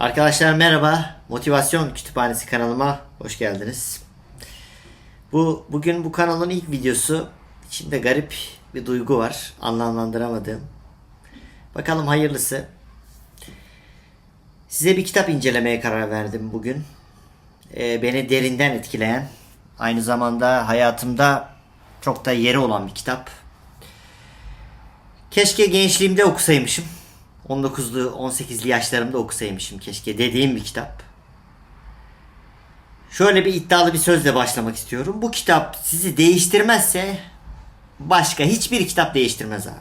Arkadaşlar merhaba. Motivasyon Kütüphanesi kanalıma hoş geldiniz. Bu bugün bu kanalın ilk videosu. İçinde garip bir duygu var. Anlamlandıramadığım. Bakalım hayırlısı. Size bir kitap incelemeye karar verdim bugün. Ee, beni derinden etkileyen, aynı zamanda hayatımda çok da yeri olan bir kitap. Keşke gençliğimde okusaymışım. 19'lu 18'li yaşlarımda okusaymışım keşke dediğim bir kitap. Şöyle bir iddialı bir sözle başlamak istiyorum. Bu kitap sizi değiştirmezse başka hiçbir kitap değiştirmez abi.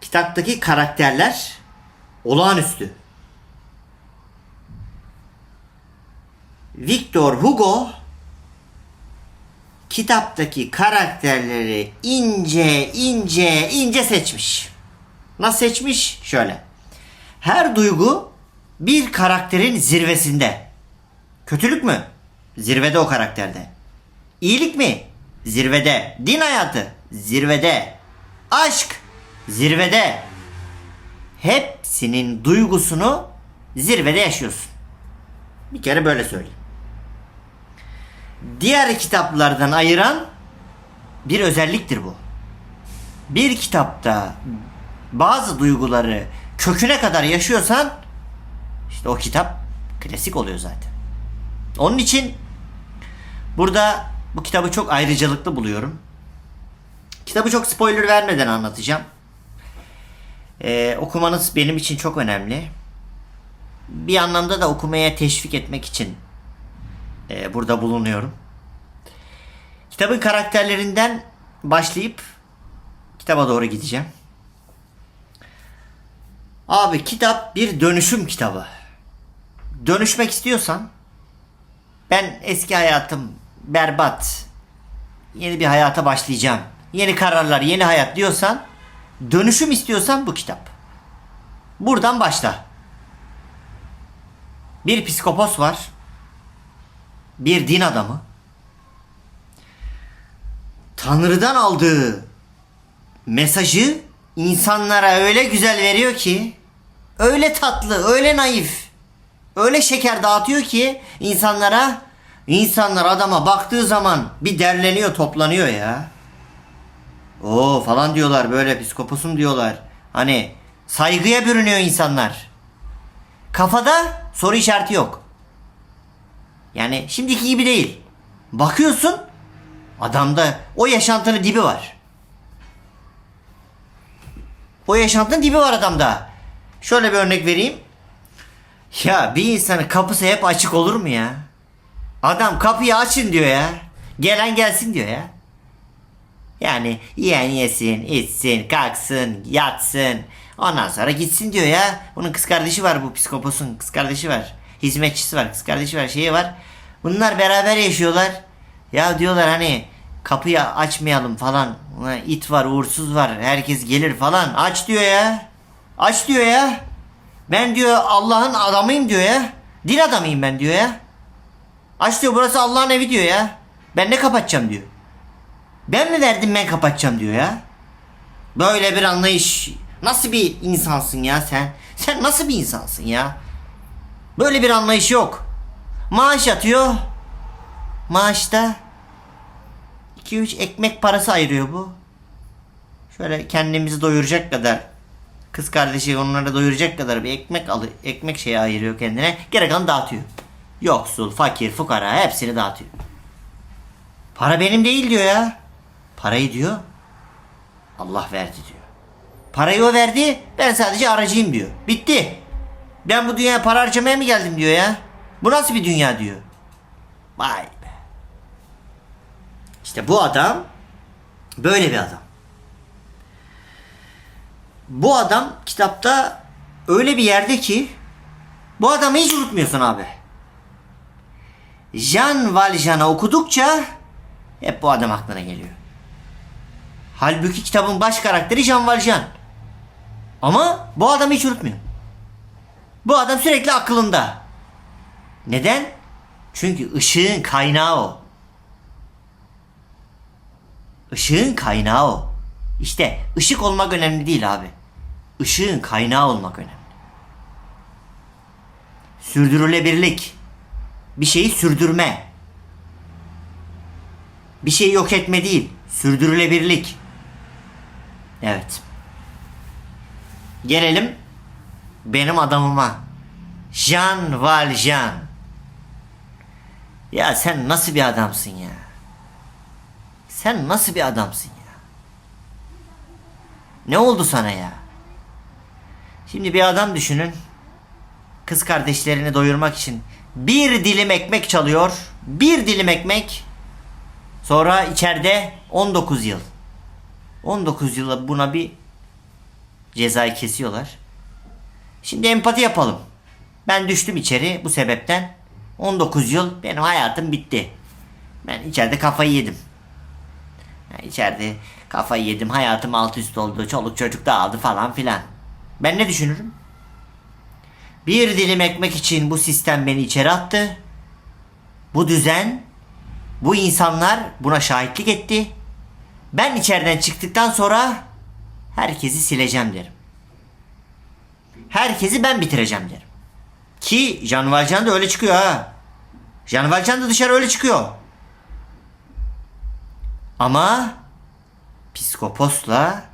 Kitaptaki karakterler olağanüstü. Victor Hugo kitaptaki karakterleri ince ince ince seçmiş. Nasıl seçmiş? Şöyle. Her duygu bir karakterin zirvesinde. Kötülük mü? Zirvede o karakterde. İyilik mi? Zirvede. Din hayatı? Zirvede. Aşk? Zirvede. Hepsinin duygusunu zirvede yaşıyorsun. Bir kere böyle söyleyeyim. Diğer kitaplardan ayıran bir özelliktir bu. Bir kitapta bazı duyguları köküne kadar yaşıyorsan işte o kitap klasik oluyor zaten. Onun için burada bu kitabı çok ayrıcalıklı buluyorum. Kitabı çok spoiler vermeden anlatacağım. Ee, okumanız benim için çok önemli. Bir anlamda da okumaya teşvik etmek için e, burada bulunuyorum. Kitabın karakterlerinden başlayıp kitaba doğru gideceğim. Abi kitap bir dönüşüm kitabı. Dönüşmek istiyorsan ben eski hayatım berbat. Yeni bir hayata başlayacağım. Yeni kararlar, yeni hayat diyorsan dönüşüm istiyorsan bu kitap. Buradan başla. Bir psikopos var. Bir din adamı. Tanrı'dan aldığı mesajı insanlara öyle güzel veriyor ki öyle tatlı, öyle naif, öyle şeker dağıtıyor ki insanlara insanlar adama baktığı zaman bir derleniyor, toplanıyor ya. O falan diyorlar böyle psikoposum diyorlar. Hani saygıya bürünüyor insanlar. Kafada soru işareti yok. Yani şimdiki gibi değil. Bakıyorsun adamda o yaşantının dibi var. O yaşantının dibi var adamda. Şöyle bir örnek vereyim. Ya bir insanın kapısı hep açık olur mu ya? Adam kapıyı açın diyor ya. Gelen gelsin diyor ya. Yani yiyen yesin, içsin, kalksın, yatsın. Ondan sonra gitsin diyor ya. Bunun kız kardeşi var bu psikoposun kız kardeşi var. Hizmetçisi var, kız kardeşi var, şeyi var. Bunlar beraber yaşıyorlar. Ya diyorlar hani kapıyı açmayalım falan. İt var, uğursuz var. Herkes gelir falan. Aç diyor ya. Aç diyor ya. Ben diyor Allah'ın adamıyım diyor ya. Din adamıyım ben diyor ya. Aç diyor burası Allah'ın evi diyor ya. Ben ne kapatacağım diyor. Ben mi verdim ben kapatacağım diyor ya. Böyle bir anlayış. Nasıl bir insansın ya sen? Sen nasıl bir insansın ya? Böyle bir anlayış yok. Maaş atıyor. Maaşta 2-3 ekmek parası ayırıyor bu. Şöyle kendimizi doyuracak kadar kız kardeşi onları doyuracak kadar bir ekmek alı ekmek şeyi ayırıyor kendine. Geri kalanı dağıtıyor. Yoksul, fakir, fukara hepsini dağıtıyor. Para benim değil diyor ya. Parayı diyor Allah verdi diyor. Parayı o verdi ben sadece aracıyım diyor. Bitti. Ben bu dünyaya para harcamaya mı geldim diyor ya. Bu nasıl bir dünya diyor. Vay. İşte bu adam böyle bir adam. Bu adam kitapta öyle bir yerde ki bu adamı hiç unutmuyorsun abi. Jean Valjean'ı okudukça hep bu adam aklına geliyor. Halbuki kitabın baş karakteri Jean Valjean. Ama bu adamı hiç unutmuyor. Bu adam sürekli aklında. Neden? Çünkü ışığın kaynağı o. Işığın kaynağı o. İşte ışık olmak önemli değil abi. Işığın kaynağı olmak önemli. Sürdürülebilirlik. Bir şeyi sürdürme. Bir şeyi yok etme değil. Sürdürülebilirlik. Evet. Gelelim benim adamıma. Jean Valjean. Ya sen nasıl bir adamsın ya? Sen nasıl bir adamsın ya? Ne oldu sana ya? Şimdi bir adam düşünün. Kız kardeşlerini doyurmak için bir dilim ekmek çalıyor. Bir dilim ekmek. Sonra içeride 19 yıl. 19 yıla buna bir cezayı kesiyorlar. Şimdi empati yapalım. Ben düştüm içeri bu sebepten. 19 yıl benim hayatım bitti. Ben içeride kafayı yedim. Yani içeride kafayı yedim. Hayatım alt üst oldu. Çoluk çocuk dağıldı falan filan. Ben ne düşünürüm? Bir dilim ekmek için bu sistem beni içeri attı. Bu düzen, bu insanlar buna şahitlik etti. Ben içeriden çıktıktan sonra herkesi sileceğim derim. Herkesi ben bitireceğim derim. Ki Jean Valjean da öyle çıkıyor ha. Jean Valjean da dışarı öyle çıkıyor. Ama Psikopos'la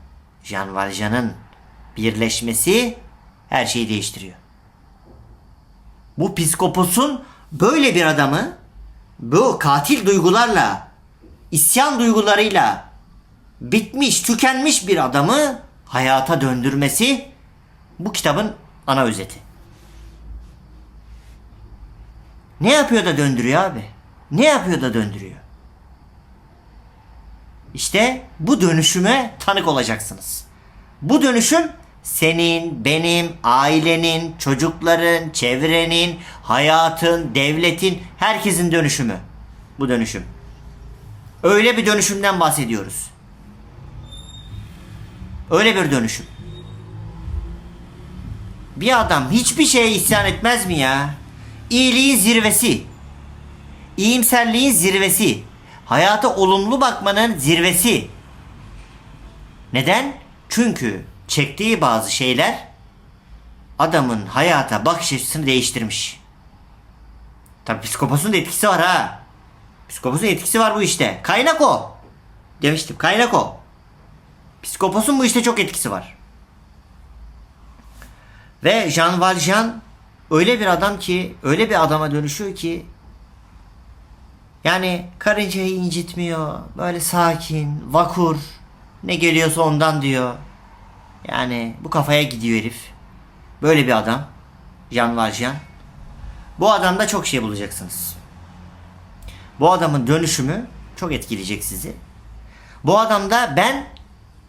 Jean Valjean'ın birleşmesi her şeyi değiştiriyor. Bu psikoposun böyle bir adamı bu katil duygularla, isyan duygularıyla bitmiş, tükenmiş bir adamı hayata döndürmesi bu kitabın ana özeti. Ne yapıyor da döndürüyor abi? Ne yapıyor da döndürüyor? İşte bu dönüşüme tanık olacaksınız. Bu dönüşüm senin, benim, ailenin, çocukların, çevrenin, hayatın, devletin, herkesin dönüşümü. Bu dönüşüm. Öyle bir dönüşümden bahsediyoruz. Öyle bir dönüşüm. Bir adam hiçbir şeye isyan etmez mi ya? İyiliğin zirvesi. İyimserliğin zirvesi. Hayata olumlu bakmanın zirvesi. Neden? Çünkü çektiği bazı şeyler adamın hayata bakış açısını değiştirmiş. Tabi psikoposun da etkisi var ha. Psikoposun etkisi var bu işte. Kaynak o. Demiştim kaynak o. Psikoposun bu işte çok etkisi var. Ve Jean Valjean öyle bir adam ki, öyle bir adama dönüşüyor ki yani karıncayı incitmiyor. Böyle sakin, vakur. Ne geliyorsa ondan diyor. Yani bu kafaya gidiyor herif. Böyle bir adam. Jean Valjean. Bu adamda çok şey bulacaksınız. Bu adamın dönüşümü çok etkileyecek sizi. Bu adamda ben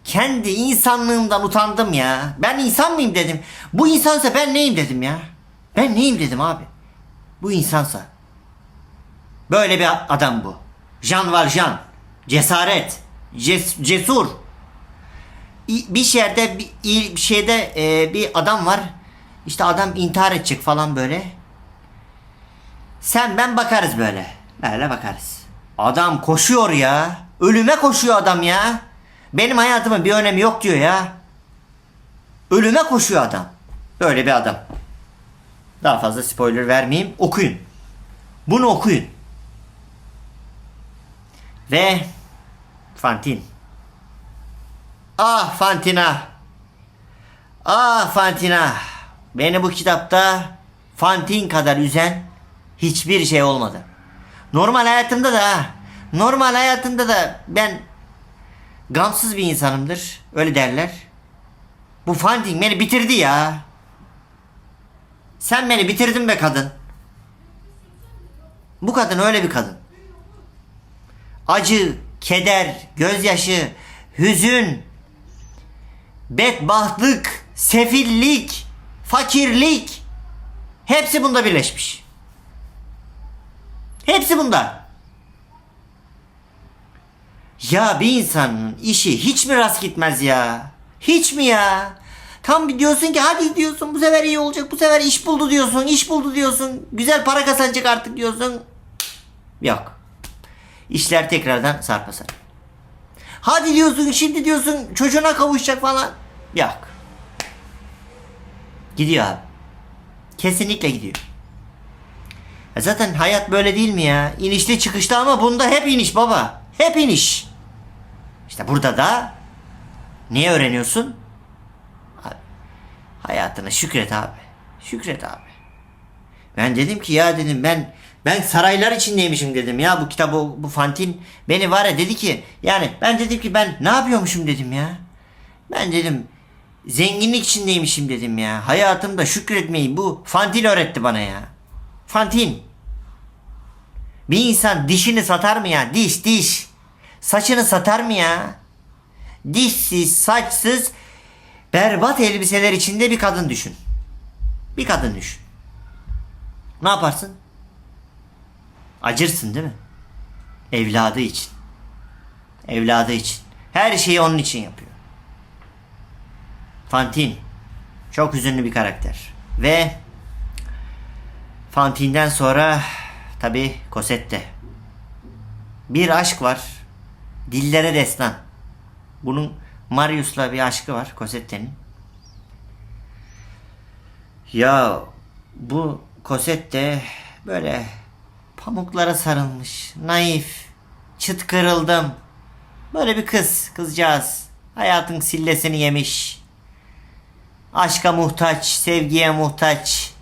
kendi insanlığımdan utandım ya. Ben insan mıyım dedim. Bu insansa ben neyim dedim ya. Ben neyim dedim abi. Bu insansa. Böyle bir adam bu. Jean Valjean. Cesaret. Ces- cesur. Bir yerde bir, bir şeyde e, bir adam var. İşte adam intihar edecek falan böyle. Sen ben bakarız böyle. Böyle bakarız. Adam koşuyor ya. Ölüme koşuyor adam ya. Benim hayatımın bir önemi yok diyor ya. Ölüme koşuyor adam. Böyle bir adam. Daha fazla spoiler vermeyeyim. Okuyun. Bunu okuyun. Ve Fantin. Ah Fantina. Ah Fantina. Beni bu kitapta Fantin kadar üzen hiçbir şey olmadı. Normal hayatımda da normal hayatımda da ben gamsız bir insanımdır. Öyle derler. Bu Fantin beni bitirdi ya. Sen beni bitirdin be kadın. Bu kadın öyle bir kadın. Acı, keder, gözyaşı, hüzün, bedbahtlık, sefillik, fakirlik hepsi bunda birleşmiş. Hepsi bunda. Ya bir insanın işi hiç mi rast gitmez ya? Hiç mi ya? Tam diyorsun ki hadi diyorsun bu sefer iyi olacak bu sefer iş buldu diyorsun iş buldu diyorsun güzel para kazanacak artık diyorsun. Yok. İşler tekrardan sarpa sarı. Hadi diyorsun şimdi diyorsun çocuğuna kavuşacak falan. Yok. Gidiyor abi. Kesinlikle gidiyor. E zaten hayat böyle değil mi ya? İnişli çıkışlı ama bunda hep iniş baba. Hep iniş. İşte burada da niye öğreniyorsun? Abi, hayatına şükret abi. Şükret abi. Ben dedim ki ya dedim ben ben saraylar içindeymişim dedim ya bu kitabı bu Fantin beni var ya dedi ki yani ben dedim ki ben ne yapıyormuşum dedim ya. Ben dedim zenginlik içindeymişim dedim ya. Hayatımda şükretmeyi bu Fantin öğretti bana ya. Fantin. Bir insan dişini satar mı ya? Diş diş. Saçını satar mı ya? Dişsiz, saçsız, berbat elbiseler içinde bir kadın düşün. Bir kadın düşün. Ne yaparsın? Acırsın değil mi? Evladı için. Evladı için. Her şeyi onun için yapıyor. Fantin. Çok hüzünlü bir karakter. Ve Fantin'den sonra tabi Cosette. Bir aşk var. Dillere destan. Bunun Marius'la bir aşkı var Cosette'nin. Ya bu Cosette böyle pamuklara sarılmış, naif, çıt kırıldım. Böyle bir kız, kızcağız. Hayatın sillesini yemiş. Aşka muhtaç, sevgiye muhtaç.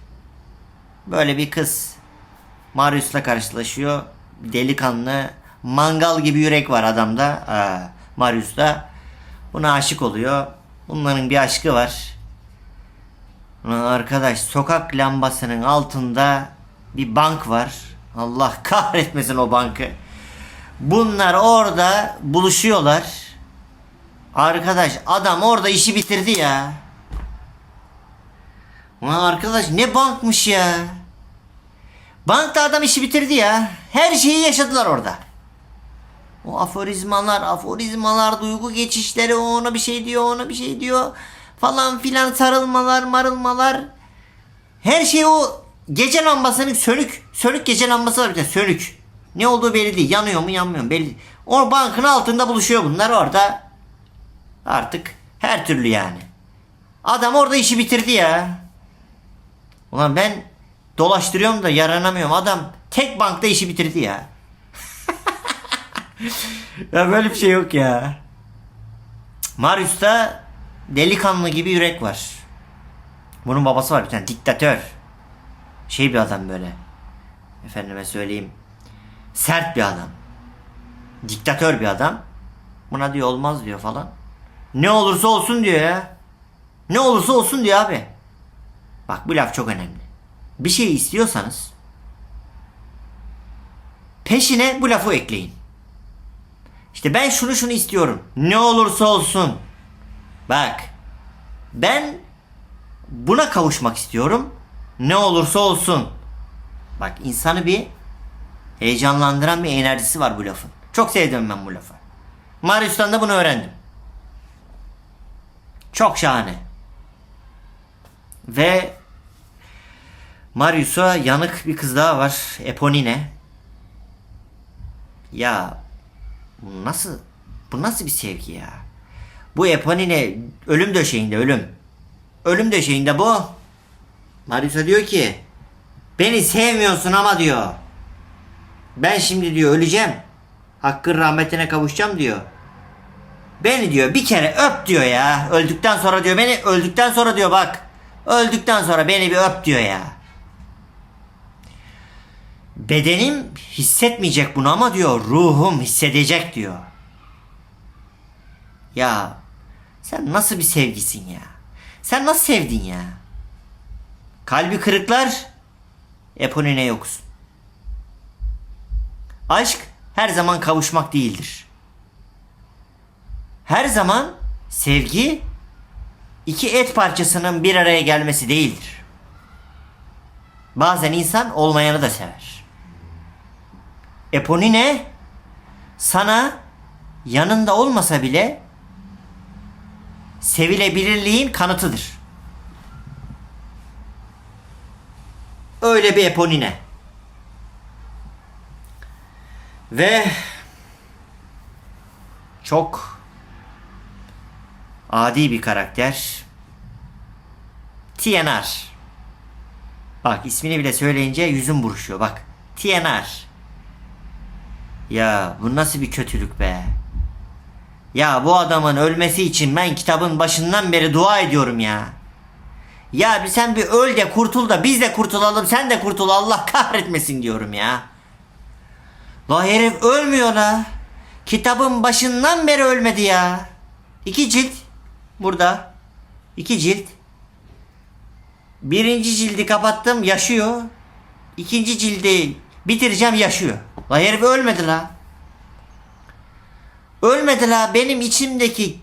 Böyle bir kız. Marius'la karşılaşıyor. Delikanlı, mangal gibi yürek var adamda. Aa, Marius'ta. Buna aşık oluyor. Bunların bir aşkı var. Arkadaş sokak lambasının altında bir bank var. Allah kahretmesin o bankı. Bunlar orada buluşuyorlar. Arkadaş adam orada işi bitirdi ya. Ulan arkadaş ne bankmış ya. Bankta adam işi bitirdi ya. Her şeyi yaşadılar orada. O aforizmalar, aforizmalar, duygu geçişleri, o ona bir şey diyor, ona bir şey diyor. Falan filan sarılmalar, marılmalar. Her şey o gece lambasının sönük, sönük gece lambası var bir tane sönük. Ne olduğu belli değil. Yanıyor mu yanmıyor mu belli değil. O bankın altında buluşuyor bunlar orada. Artık her türlü yani. Adam orada işi bitirdi ya. Ulan ben dolaştırıyorum da yaranamıyorum. Adam tek bankta işi bitirdi ya. ya böyle bir şey yok ya. Marius'ta delikanlı gibi yürek var. Bunun babası var bir tane diktatör. Şey bir adam böyle. Efendime söyleyeyim. Sert bir adam. Diktatör bir adam. Buna diyor olmaz diyor falan. Ne olursa olsun diyor ya. Ne olursa olsun diyor abi. Bak bu laf çok önemli. Bir şey istiyorsanız peşine bu lafı ekleyin. İşte ben şunu şunu istiyorum. Ne olursa olsun. Bak. Ben buna kavuşmak istiyorum. Ne olursa olsun. Bak insanı bir heyecanlandıran bir enerjisi var bu lafın. Çok sevdim ben bu lafı. Marius'tan da bunu öğrendim. Çok şahane. Ve Marius'a yanık bir kız daha var. Eponine. Ya bu nasıl bu nasıl bir sevgi ya? Bu Eponine ölüm döşeğinde ölüm. Ölüm döşeğinde bu. Marius'a diyor ki beni sevmiyorsun ama diyor. Ben şimdi diyor öleceğim. Hakkın rahmetine kavuşacağım diyor. Beni diyor bir kere öp diyor ya. Öldükten sonra diyor beni öldükten sonra diyor bak. Öldükten sonra beni bir öp diyor ya. Bedenim hissetmeyecek bunu ama diyor ruhum hissedecek diyor. Ya sen nasıl bir sevgisin ya? Sen nasıl sevdin ya? Kalbi kırıklar Eponine yoksun. Aşk her zaman kavuşmak değildir. Her zaman sevgi iki et parçasının bir araya gelmesi değildir. Bazen insan olmayanı da sever. Eponine sana yanında olmasa bile sevilebilirliğin kanıtıdır. Öyle bir Eponine. Ve çok adi bir karakter. TNR. Bak ismini bile söyleyince yüzüm buruşuyor bak. TNR. Ya bu nasıl bir kötülük be. Ya bu adamın ölmesi için ben kitabın başından beri dua ediyorum ya. Ya bir sen bir öl de kurtul da biz de kurtulalım sen de kurtul Allah kahretmesin diyorum ya. La herif ölmüyor la. Kitabın başından beri ölmedi ya. İki cilt. Burada. İki cilt. Birinci cildi kapattım yaşıyor. İkinci cildi bitireceğim yaşıyor. La herif ölmedi la. Ölmedi la. Benim içimdeki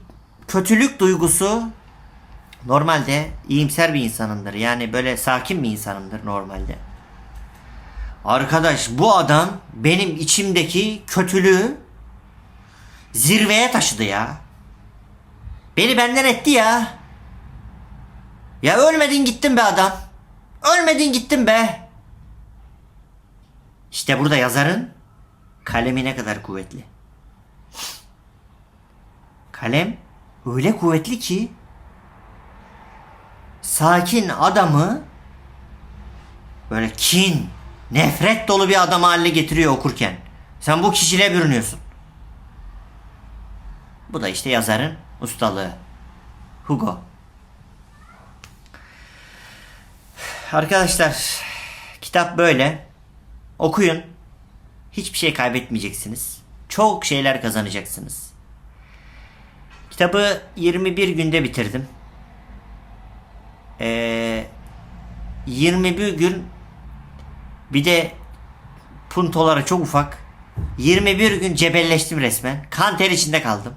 kötülük duygusu normalde iyimser bir insanımdır. Yani böyle sakin bir insanımdır normalde. Arkadaş bu adam benim içimdeki kötülüğü zirveye taşıdı ya. Beni benden etti ya. Ya ölmedin gittin be adam. Ölmedin gittin be. İşte burada yazarın kalemi ne kadar kuvvetli. Kalem öyle kuvvetli ki sakin adamı böyle kin, nefret dolu bir adam haline getiriyor okurken. Sen bu kişiliğe bürünüyorsun. Bu da işte yazarın ustalığı. Hugo. Arkadaşlar kitap böyle. Okuyun. Hiçbir şey kaybetmeyeceksiniz. Çok şeyler kazanacaksınız. Kitabı 21 günde bitirdim. Ee, 21 gün bir de puntoları çok ufak. 21 gün cebelleştim resmen. Kan ter içinde kaldım.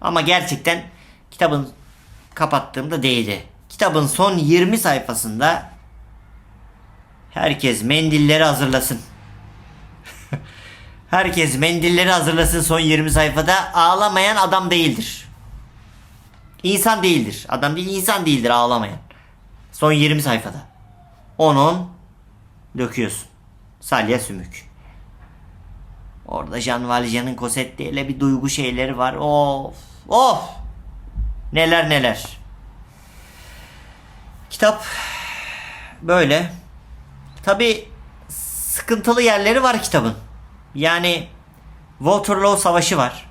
Ama gerçekten kitabın kapattığımda değdi. Kitabın son 20 sayfasında herkes mendilleri hazırlasın. herkes mendilleri hazırlasın son 20 sayfada. Ağlamayan adam değildir. İnsan değildir. Adam değil insan değildir ağlamayan. Son 20 sayfada. 10-10 döküyorsun. Salya sümük. Orada Jean Valjean'ın Cosette bir duygu şeyleri var. Of. Of. Neler neler. Kitap böyle. Tabi sıkıntılı yerleri var kitabın. Yani Waterloo Savaşı var.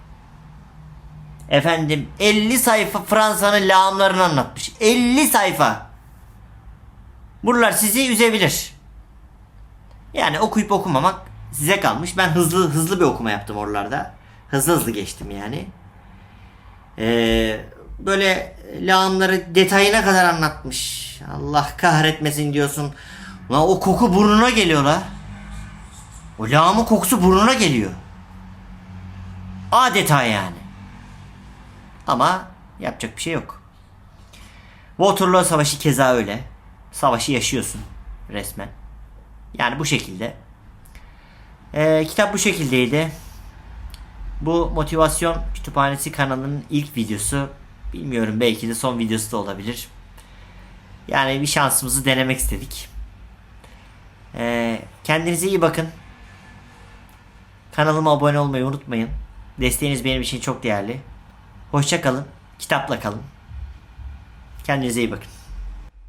Efendim 50 sayfa Fransa'nın lağımlarını anlatmış. 50 sayfa. Buralar sizi üzebilir. Yani okuyup okumamak size kalmış. Ben hızlı hızlı bir okuma yaptım oralarda. Hızlı hızlı geçtim yani. Ee, böyle lağımları detayına kadar anlatmış. Allah kahretmesin diyorsun. La o koku burnuna geliyor la. O lağımın kokusu burnuna geliyor. Adeta yani. Ama yapacak bir şey yok. Waterloo Savaşı keza öyle. Savaşı yaşıyorsun resmen. Yani bu şekilde. Ee, kitap bu şekildeydi. Bu motivasyon kütüphanesi kanalının ilk videosu. Bilmiyorum belki de son videosu da olabilir. Yani bir şansımızı denemek istedik. Ee, kendinize iyi bakın. Kanalıma abone olmayı unutmayın. Desteğiniz benim için çok değerli. Hoşça kalın. Kitapla kalın. Kendinize iyi bakın.